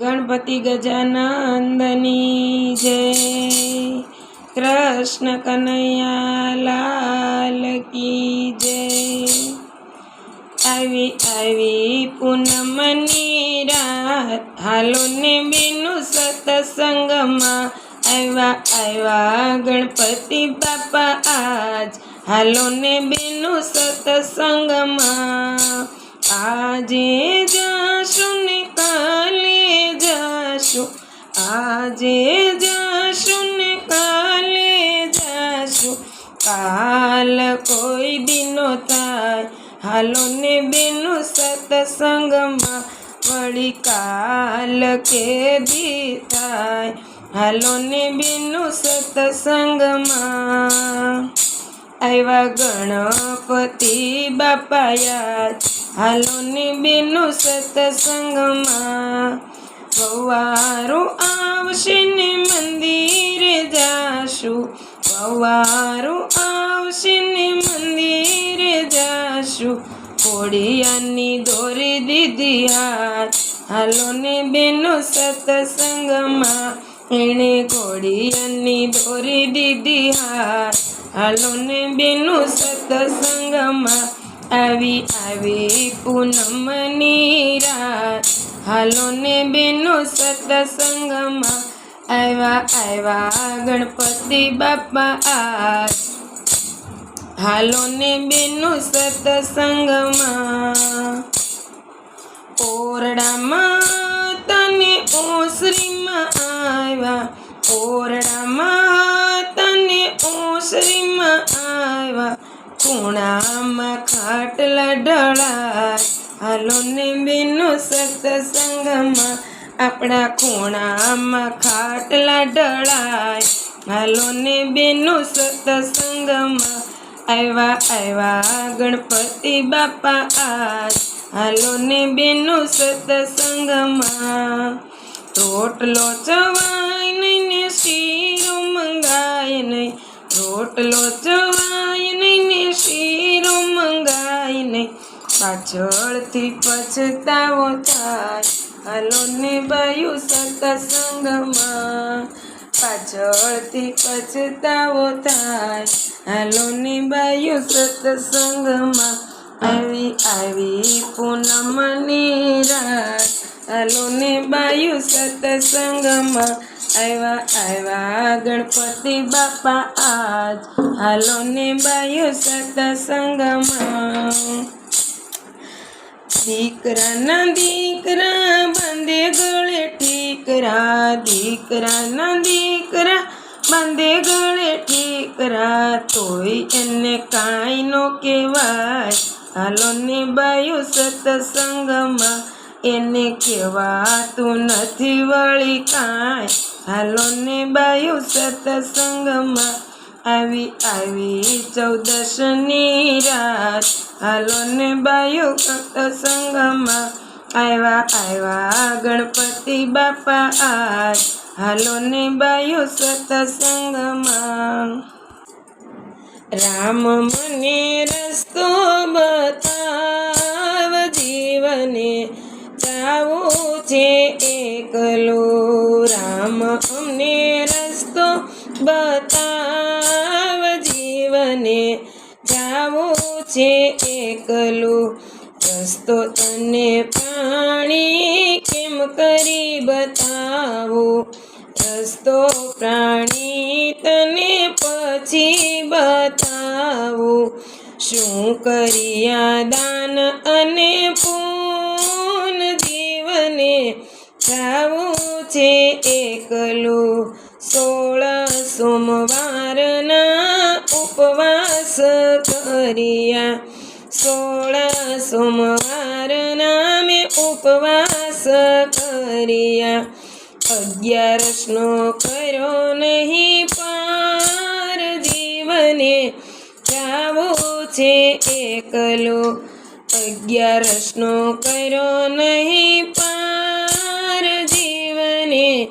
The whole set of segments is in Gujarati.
ગણપતિ ગજાનંદની જય. કૃષ્ણ કનૈયા લાલ કી જય. આવી આવી પૂનમની રાત, હાલો ને બેનું સતસંગમાં આવ્યા આવ્યા ગણપતિ બાપા આજ. હાલો ને બેનું સતસંગમાં આજે આજે જાશું ને કાલે જાશું કાલ કોઈ દિનો થાય. હાલો ને બેનું સત્સંગમાં વળી કાલ કે દી થાય. હાલો ને બેનું સત્સંગમાં આવ્યા ગણપતિ બાપા યાદ. હાલો ને બેનું સત્સંગમાં વવારું આવશે ને મંદિરે જાશું. વવારું આવશે ને મંદિરે જાશું. કોડિયાની દોરી દીધી હાથ. હાલો ને બેનો સત્સંગમાં એણે કોડિયાની દોરી દીધી હાથ. હાલો ને બેનો સત્સંગમાં આવી આવી પૂનમની રાત. હાલો ને બેનો સત્સંગમાં આવ્યા આવ્યા ગણપતિ બાપા આ હાલો ને બેનો સત્સંગમાં ઓરડામાં તને ઓસરીમાં આવ્યા ઓરડામાં તને ઓસરીમાં આવ્યા ખૂણામાં ખાટલા ઢળાય. હાલો ને બેનો સત્સંગમાં આપણા ખૂણામાં ખાટલા ઢળાય. હાલો ને બેનો સત્સંગમાં આવ્યા આવ્યા ગણપતિ બાપા આજ. હાલો ને બેનો સત્સંગમાં રોટલો ચવાય નહીં ને શીરો મંગાય નહીં. રોટલો ચવાય પાછળથી પછતાવો થાય હાલો ને બાયું સત્સંગમાં પાછળથી પછતાવો થાય હાલો ને બાયું સત્સંગમાં આવી આવી પૂનમની રાત. હાલો ને બાયું સત્સંગમાં આવ્યા આવ્યા ગણપતિ બાપા આજ. હાલો ને બાયું સત્સંગમાં દીકરાના દીકરા બાંધે ગળે ઠીકરા દીકરાના દીકરા બાંધે ગળે ઠીકરા, તોય એને કાંઈ નો કહેવાય. હાલો ને બાયું સત્સંગમાં, એને કહેવાતું નથી વળી કાંઈ. હાલો ને બાયું સત્સંગમાં આવી આવી ચૌદશની રાત. હાલો ને બાયું સત્સંગમાં આવ્યા આવ્યા ગણપતિ બાપા આજ. હાલો ને બાયો સતસંગમાં. રામ મને રસ્તો બતાવ, જીવને જાવું છે એકલો. રામ અમને રસ્તો બતાવ. છે એકલું રસ્તો તને પ્રાણી કેમ કરી બતાવો? રસ્તો પ્રાણી તને પછી બતાવો. શું કર્યા દાન અને પૂન જીવને જાવું છે એકલું સોળ સોમવારના ઉપવાસ કર્યા સોળ સોમવારના મેં ઉપવાસ કર્યા. અગિયારસનો કર્યો નહીં, પાર જીવને જાવું છે એકલો. અગિયારસનો કર્યો નહીં, પાર જીવને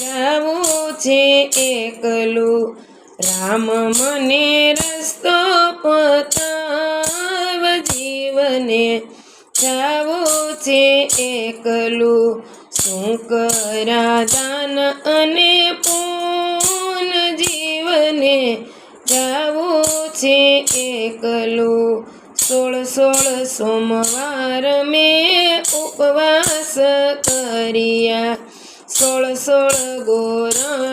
જાવું છે એકલું. રામ મને રસ્તો પતાવ, જીવને જાવો છે એકલું. શું કરા દાન અને પૂન જીવને જાવો છે એકલું. સોળ સોળ સોમવાર મેં ઉપવાસ કર્યા. સોળ સોળ ગોરણીયું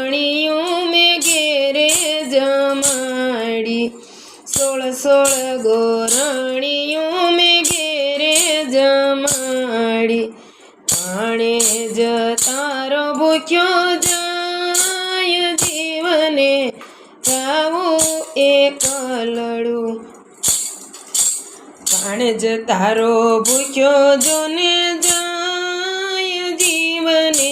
સોળ ગોરણીયું મેં ઘેરે જમાડી. પાણે જ તારો ભૂખ્યો જાય જીવને જાવું એકલડું પાણે જ તારો ભૂખ્યો જોને જાય જીવને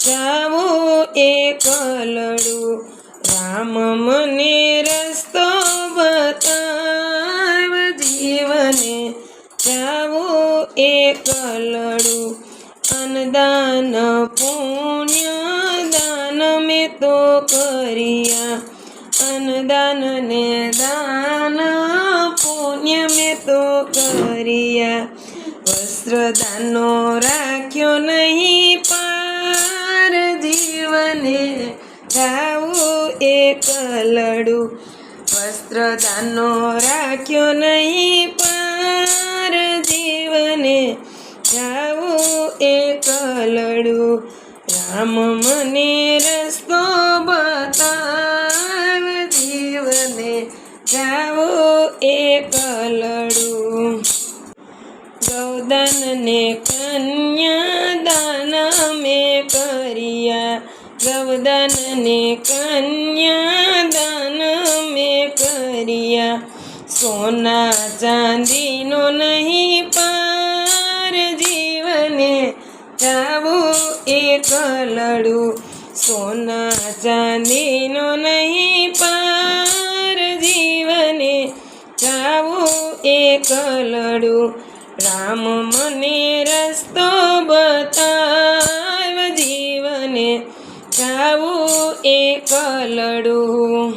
જાવું એકલડું રામ મને જાવું એકલડું અન્નદાન પુણ્ય દાન મેં તો કર્યા. અન્નદાન ને દાન, પુણ્ય મેં તો કર્યા. વસ્ત્રદાનો રાખ્યો નહીં પાર જીવને. ગાવું એક લડુ વસ્ત્રદાનો રાખ્યો નહીં પાર રામ મને રસ્તો બતાવ જીવને જાવું એકલડું ગૌદાન ને કન્યા દાન મેં કર્યા. ગૌદાન ને કન્યા દાન મેં કર્યા. સોના ચાંદીનો નહીં પાર જીવને જાવું એકલડું સોના ચાંદીનો નહીં પાર જીવને જાવું એકલડું રામ મને રસ્તો બતાવ જીવને જાવું એકલડું